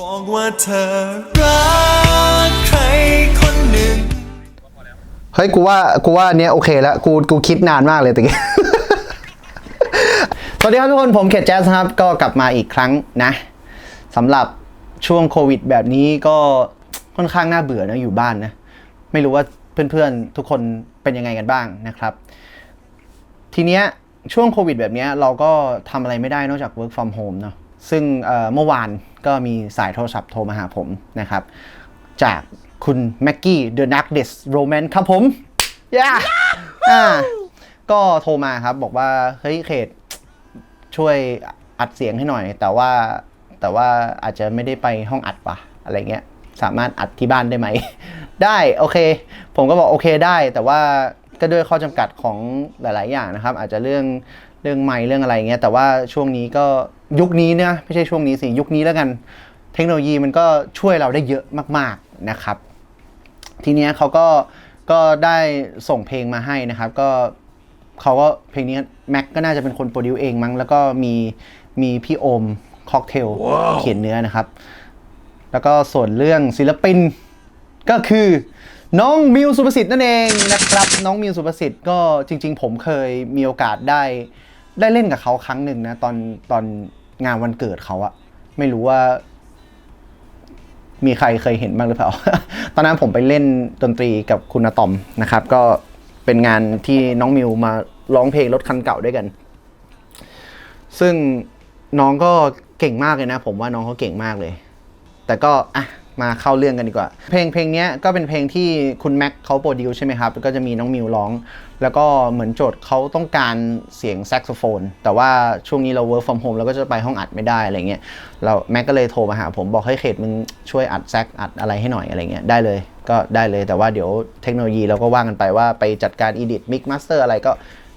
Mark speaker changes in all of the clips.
Speaker 1: บอกว่าเธอรักใครคนหนึ่ง
Speaker 2: เฮ้ยกูว่ากูว่าอันเนี้ยโอเคแล้วกูกูคิดนานมากเลยตะกี้ สวัสดีครับทุกคนผมเขตแจ๊สครับ ก็กลับมาอีกครั้งนะสำหรับช่วงโควิดแบบนี้ก็ค่อนข้างน่าเบื่อนะอยู่บ้านนะ ไม่รู้ว่าเพื่อนๆ ทุกคนเป็นยังไงกันบ้างนะครับ ทีเนี้ยช่วงโควิดแบบเนี้ยเราก็ทำอะไรไม่ได้นอกจาก work from home เนาะ ซึ่งเมื่อวานก็มีสายโทรศัพท์โทรมาหาผมนะครับ จากคุณแม็กกี้เดอะนักเดสโรแมนครับผมย่าอ่าก็โทรมาครับบอกว่า เฮ้ยเขตช่วยอัดเสียงให้หน่อย แต่ว่าแต่ว่าอาจจะไม่ได้ไปห้องอัดปะอะไรเงี้ย สามารถอัดที่บ้านได้ไหม ได้โอเค ผมก็บอกโอเคได้ แต่ว่าก็ด้วยข้อจำกัดของหลาย ๆ อย่างนะครับ อาจจะเรื่องเรื่องไมค์เรื่องอะไรเงี้ยแต่ว่าช่วงนี้ก็ ยุคนี้เนี่ยไม่ใช่ช่วงนี้สิยุคนี้แล้วกัน เทคโนโลยีมันก็ช่วยเราได้เยอะมาก ๆนะครับ ทีเนี้ยเขาก็ก็ได้ส่งเพลงมาให้นะครับ ก็เขาก็เพลงนี้แม็กก็น่าจะเป็นคนโปรดิวเองมั้งแล้วก็มีมีพี่โอมค็อกเทลเขียนเนื้อนะครับ แล้วก็ส่วนเรื่องศิลปินก็คือน้องมิวสุภสิทธิ์นั่นเองนะครับ น้องมิวสุภสิทธิ์ก็จริง ๆ ผมเคยมีโอกาสได้ได้เล่นกับเขาครั้งหนึ่งนะตอนตอน งานวันเกิดเขาอะไม่รู้ว่า มีใครเคยเห็นบ้างหรือเปล่า ตอนนั้นผมไปเล่นดนตรีกับคุณอะตอมนะครับ ก็เป็นงานที่น้องมิวมาร้องเพลงรถคันเก่าด้วยกัน ซึ่งน้องก็เก่งมากเลยนะ ผมว่าน้องเขาเก่งมากเลย แต่ก็อะ มาเข้าเรื่องกันดีกว่า เพลงเพลงนี้ก็เป็นเพลงที่คุณแม็กเขาโปรดิวใช่ไหมครับ ก็จะมีน้องมิวร้อง แล้วก็เหมือนโจทย์เขาต้องการเสียงแซกโซโฟน แต่ว่าช่วงนี้เรา work from home เราก็จะไปห้องอัดไม่ได้อะไรเงี้ยเราแม็กก็เลยโทรมาหาผมบอกให้เขตมึงช่วยอัดแซกอัดอะไรให้หน่อยอะไรเงี้ยได้เลยก็ได้เลยแต่ว่าเดี๋ยวเทคโนโลยีเราก็ว่ากันไปว่าไปจัดการ edit mix master อะไรก็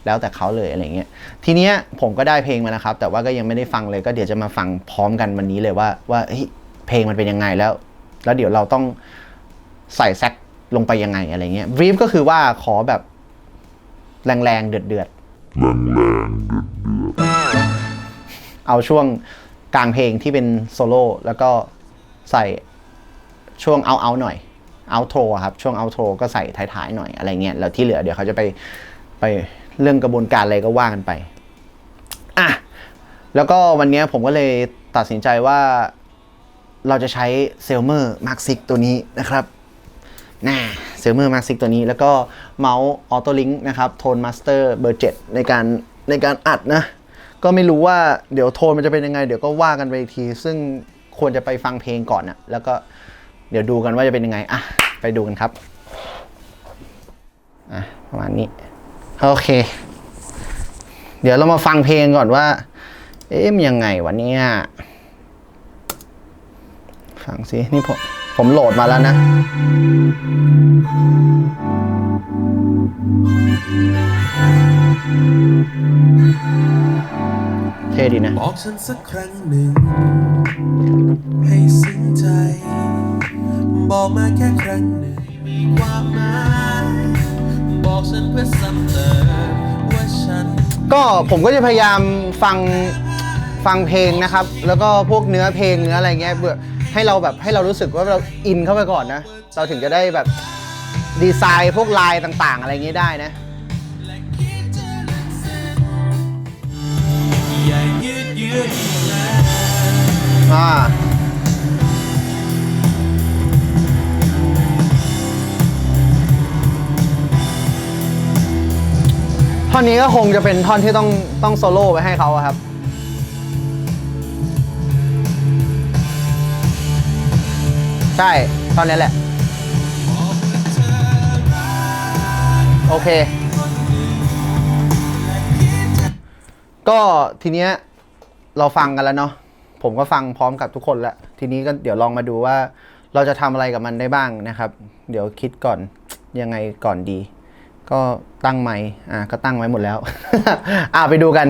Speaker 2: แล้วแต่เขาเลยอะไรเงี้ย ทีเนี้ยผมก็ได้เพลงมานะครับ แต่ว่าก็ยังไม่ได้ฟังเลยก็เดี๋ยวจะมาฟังพร้อมกันวันนี้เลยว่าว่าเพลงมันเป็นยังไงแล้ว แล้วเดี๋ยวเราต้องใส่แซกลงไปยังไงอะไรเงี้ย brief ก็คือว่าขอแบบแรงๆเดือดๆ
Speaker 3: แรงแรงเดือดเดือด
Speaker 2: เอาช่วงกลางเพลงที่เป็นโซโล่แล้วก็ใส่ช่วงเอาเอาหน่อยเอาโทรครับ ช่วงเอาโทรก็ใส่ท้ายๆหน่อยอะไรเงี้ยแล้วที่เหลือเดี๋ยวเขาจะไปไปเรื่องกระบวนการอะไรก็ว่ากันไปอะแล้วก็วันเนี้ยผมก็เลยตัดสินใจว่า เราจะใช้เซลเมอร์มาร์คซิกตัวนี้นะครับน่าเซลเมอร์มาร์คซิกตัวนี้ แล้วก็เมาส์ออโต้ลิงนะครับโทนมาสเตอร์เบอร์7ในการในการอัดนะ ก็ไม่รู้ว่าเดี๋ยวโทนมันจะเป็นยังไง เดี๋ยวก็ว่ากันไปอีกที ซึ่งควรจะไปฟังเพลงก่อนนะแล้วก็เดี๋ยวดูกันว่าจะเป็นยังไงอะไปดูกันครับอะประมาณนี้โอเค เดี๋ยวเรามาฟังเพลงก่อนว่า เอ๊ะมันยังไงวะเนี่ย ฟังสินี่ผมผมโหลดมาแล้วนะ เท่ดีนะ
Speaker 1: บอกฉันสักครั้งหนึ่ง ให้สิ้นใจ บอกมาแค่ครั้งหนึ่งมีความหมายบอกฉันเพื่อซ้ำเติมว่าฉัน
Speaker 2: ก็ผมก็จะพยายามฟังฟังเพลงนะครับ แล้วก็พวกเนื้อเพลงเนื้ออะไรเงี้ยเพื่อ ให้เราแบบให้เรารู้สึกว่าเราอินเข้าไปก่อนนะ เราถึงจะได้แบบดีไซน์พวกลายต่างๆ อะไร
Speaker 1: อย่ายืดเยื้ออีกแล้ว
Speaker 2: อ่าท่อนนี้ก็คงจะเป็นท่อนที่ต้องต้องโซโล่ไปให้เขาครับ ใช่ท่อนนี้แหละ โอเค ก็ทีเนี้ยเราฟังกันแล้วเนาะผมก็ฟังพร้อมกับทุกคนแล้ว ทีนี้ก็เดี๋ยวลองมาดูว่า เราจะทำอะไรกับมันได้บ้างนะครับ เดี๋ยวคิดก่อนยังไงก่อนดี ก็ตั้งไมค์อะก็ตั้งไว้หมดแล้ว อะไปดูกัน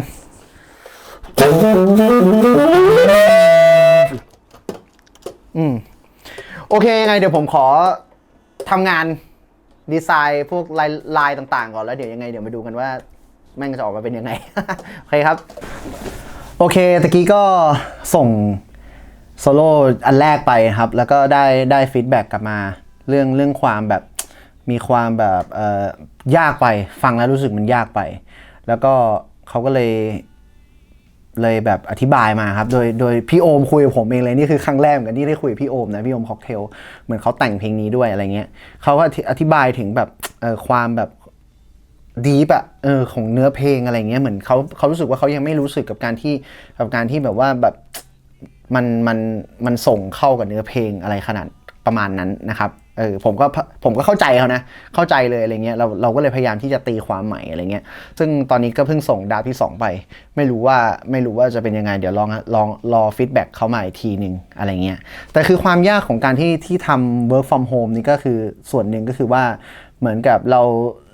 Speaker 2: อืม โอเคยังไงเดี๋ยวผมขอทำงานดีไซน์พวกลายลายต่างๆ ก่อนแล้วเดี๋ยวยังไงเดี๋ยวมาดูกันว่าแม่งจะออกมาเป็นยังไง โอเคครับ โอเคตะกี้ก็ส่งโซโล่อันแรกไปครับ แล้วก็ได้ได้ฟีดแบ็กกลับมาเรื่องเรื่องความแบบมีความแบบเอ่อยากไปฟังแล้วรู้สึกมันยากไป แล้วก็เขาก็เลย เลยแบบอธิบายมาครับ โดยโดยพี่โอมคุยกับผมเองเลยนี่คือครั้งแรกเหมือนกันที่ได้คุยกับพี่โอมนะพี่โอมค็อกเทลเหมือนเขาแต่งเพลงนี้ด้วยอะไรเงี้ยเขาก็อธิบายถึงแบบเออความแบบดีปอะเออของเนื้อเพลงอะไรเงี้ยเหมือนเขาเขารู้สึกว่าเขายังไม่รู้สึกกับการที่กับการที่แบบว่าแบบมันมันมันส่งเข้ากับเนื้อเพลงอะไรขนาดประมาณนั้นนะครับ เออผมก็ผมก็เข้าใจเขานะ เข้าใจเลยอะไรเงี้ยเราเราก็เลยพยายามที่จะตีความใหม่อะไรเงี้ยซึ่งตอนนี้ก็เพิ่งส่งดาวที่ 2 ไป ไม่รู้ว่าไม่รู้ว่าจะเป็นยังไง เดี๋ยวลองลองรอฟีดแบ็กเขามาอีกทีหนึ่งอะไรเงี้ยแต่คือความยากของการที่ที่ทำ work from home นี่ก็คือส่วนหนึ่งก็คือว่าเหมือนกับเรา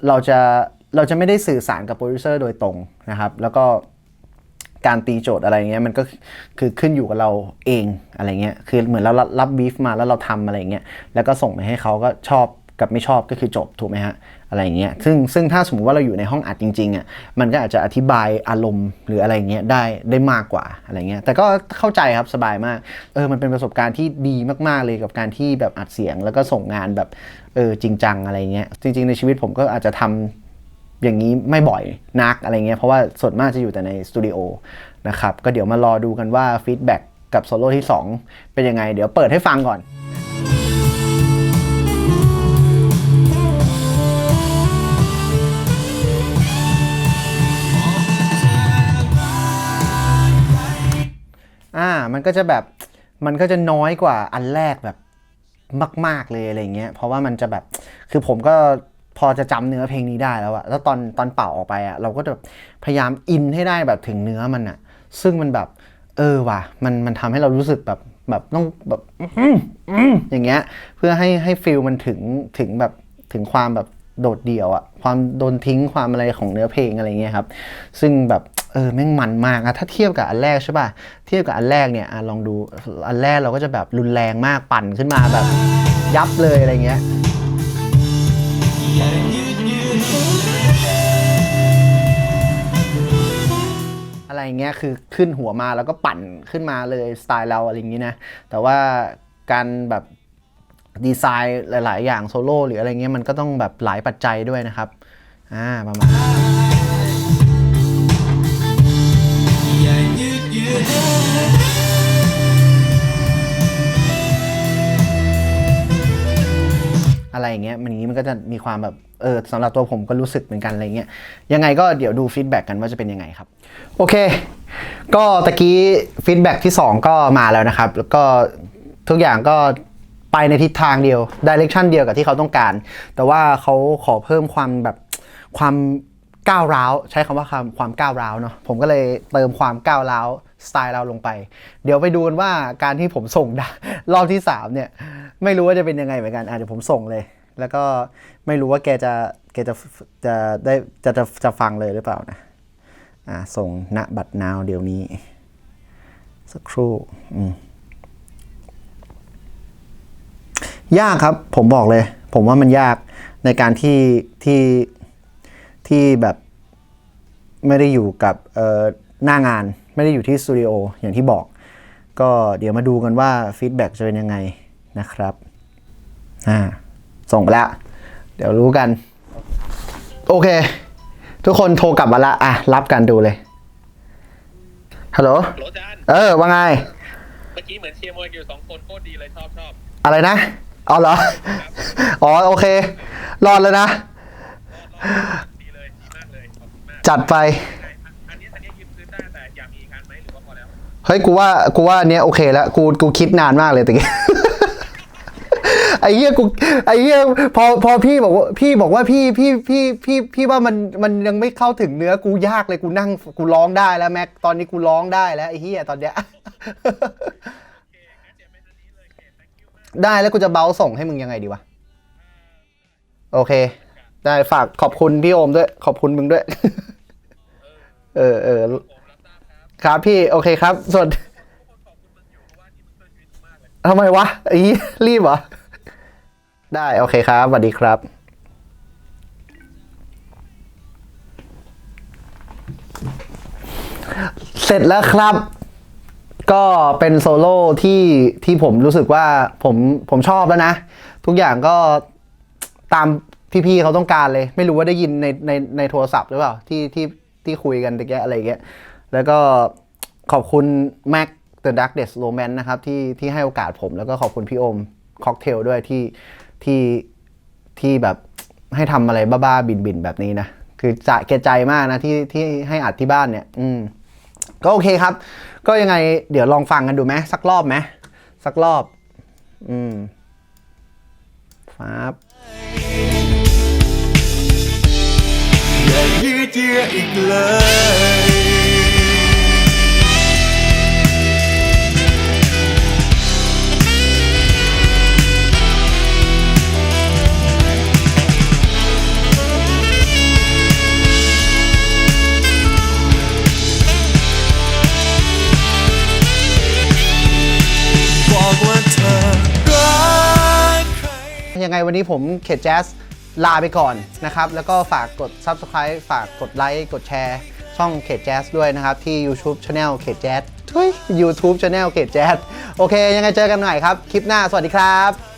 Speaker 2: เราจะเราจะไม่ได้สื่อสารกับโปรดิวเซอร์โดยตรงนะครับ แล้วก็ การตีโจทย์อะไรเงี้ยมันก็คือขึ้นอยู่กับเราเองอะไรเงี้ยคือเหมือนเรารับบีฟมาแล้วเราทำอะไรเงี้ยแล้วก็ส่งไปให้เขาก็ชอบกับไม่ชอบก็คือจบถูกไหมฮะอะไรเงี้ยซึ่งซึ่งถ้าสมมติว่าเราอยู่ในห้องอัดจริงๆอะมันก็อาจจะอธิบายอารมณ์หรืออะไรเงี้ยได้ได้มากกว่าอะไรเงี้ยแต่ก็เข้าใจครับสบายมากเออมันเป็นประสบการณ์ที่ดีมากๆเลยกับการที่แบบอัดเสียงแล้วก็ส่งงานแบบเออจริงจังอะไรเงี้ยจริง ๆในชีวิตผมก็อาจจะทำ อย่างนี้ไม่บ่อยนักอะไรเงี้ยเพราะว่าส่วนมากจะอยู่แต่ในสตูดิโอนะครับก็เดี๋ยวมารอดูกันว่าฟีดแบ็กกับโซโล่ที่ 2 เป็นยังไง เดี๋ยวเปิดให้ฟังก่อนอ่ามันก็จะแบบมันก็จะน้อยกว่าอันแรกแบบมาก ๆเลยอะไรเงี้ยเพราะว่ามันจะแบบคือผมก็ พอจะจำเนื้อเพลงนี้ได้แล้วอะแล้วตอนตอนเป่าออกไปอะเราก็จะพยายามอินให้ได้แบบถึงเนื้อมันอะซึ่งมันแบบ เออว่ะมันมันทำให้เรารู้สึกแบบแบบต้องแบบอย่างเงี้ย เพื่อให้ให้ฟิลมันถึงถึงแบบถึงความแบบโดดเดี่ยวอะความโดนทิ้งความอะไรของเนื้อเพลงอะไรเงี้ยครับ ซึ่งแบบเออแม่งมันมากอะถ้าเทียบกับอันแรกใช่ป่ะเทียบกับอันแรกเนี่ยอลองดูอันแรกเราก็จะแบบรุนแรงมากปั่นขึ้นมาแบบยับเลยอะไรเงี้ย อะไรเงี้ยคือขึ้นหัวมาแล้วก็ปั่นขึ้นมาเลยสไตล์เราอะไรอย่างงี้นะ แต่ว่าการแบบดีไซน์หลาย ๆ อย่างโซโล่หรืออะไรเงี้ยมันก็ต้องแบบหลายปัจจัยด้วยนะครับ อ่า ประมาณ อะไรอย่างเงี้ยมันอย่างงี้มันก็จะมีความแบบเออสำหรับตัวผมก็รู้สึกเหมือนกันอะไรเงี้ยยังไงก็เดี๋ยวดูฟีดแบ็กกันว่าจะเป็นยังไงครับ โอเค ก็ตะกี้ฟีดแบ็กที่ 2 ก็มาแล้วนะครับ แล้วก็ทุกอย่างก็ไปในทิศทางเดียวดิเรกชันเดียวกับที่เขาต้องการ แต่ว่าเขาขอเพิ่มความแบบความก้าวร้าว ใช้คำว่าความความก้าวร้าวเนาะผมก็เลยเติมความก้าวร้าวสไตล์เราลงไป เดี๋ยวไปดูกันว่าการที่ผมส่งรอบที่3เนี่ย ไม่รู้ว่าจะเป็นยังไงเหมือนกันอะเดี๋ยวผมส่งเลย แล้วก็ไม่รู้ว่าแกจะแกจะจะได้จะจะจะฟังเลยหรือเปล่านะอ่าส่งณบัตรนาวเดี๋ยวนี้ สักครู่อืมยากครับ ผมบอกเลย ผมว่ามันยากในการที่ที่ที่แบบไม่ได้อยู่กับเอ่อหน้างาน ไม่ได้อยู่ที่สตูดิโออย่างที่บอก ก็เดี๋ยวมาดูกันว่าฟีดแบ็กจะเป็นยังไง นะครับอ่าส่งไปแล้วเดี๋ยวรู้กัน โอเค ทุกคนโทรกลับมาละ อะ รับกันดูเลยฮัลโหล
Speaker 4: โหลจาน
Speaker 2: เออ ว่าไง
Speaker 4: เมื่อกี้เหมือนเชียร์มวยอยู่สองคนโคตรดีเลยชอบชอบ
Speaker 2: อะไรนะเอาเหรอ อ๋อ โอเค รอดแล้วนะ
Speaker 4: ดีเลยดีมากเลยขอบคุณมาก
Speaker 2: จัดไป
Speaker 4: ใช่อันนี้อันนี้ยืมคืนได้แต่อยากมีอีกอันไหมหรือว่าพอแล้ว
Speaker 2: เฮ้ย กูว่า กูว่าอันเนี้ยโอเคแล้ว กู กูคิดนานมากเลยตะกี้ ไอ้เหี้ยกูไอ้เหี้ยพอพอพี่บอกว่าพี่บอกว่าพี่พี่พี่พี่พี่ว่ามันมันยังไม่เข้าถึงเนื้อกูยากเลยกูนั่งกูร้องได้แล้วแม็กตอนนี้กูร้องได้แล้วไอ้เหี้ยตอนเนี้ยได้แล้วกูจะเบาส่งให้มึงยังไงดีวะโอเค ได้ฝากขอบคุณพี่โอมด้วย ขอบคุณมึงด้วย เออเออครับพี่โอเคครับส่วนทำไมวะไอ้รีบเหรอ ได้โอเคครับสวัสดีครับเสร็จแล้วครับ ก็เป็นโซโล่ที่ที่ผมรู้สึกว่าผมผมชอบแล้วนะ ทุกอย่างก็ตามพี่ๆเขาต้องการเลย ไม่รู้ว่าได้ยินในในในโทรศัพท์หรือเปล่าที่ที่ที่คุยกันตะแกอะไรอย่างเงี้ยแล้วก็ขอบคุณ Mac The Darkest Romance นะครับที่ที่ให้โอกาสผมแล้วก็ขอบคุณพี่อมค็อกเทลด้วยที่ ที่ที่แบบให้ทำอะไรบ้าๆบินๆแบบนี้นะ คือจะเกใจมากนะที่ที่ให้อัดที่บ้านเนี่ย อืม ก็โอเคครับ ก็ยังไงเดี๋ยวลองฟังกันดูไหมสักรอบไหมสักรอบ อืมครับ
Speaker 1: อย่ายืดเยื้ออีกเลย
Speaker 2: ยังไงวันนี้ผมเขตแจ๊สลาไปก่อนนะครับ แล้วก็ฝากกด Subscribe ฝากกดไลค์กดแชร์ ช่องเขตแจ๊สด้วยนะครับ ที่ YouTube Channel เขตแจ๊สทุย YouTube Channel เขตแจ๊สโอเค ยังไงเจอกันใหม่ครับ คลิปหน้าสวัสดีครับ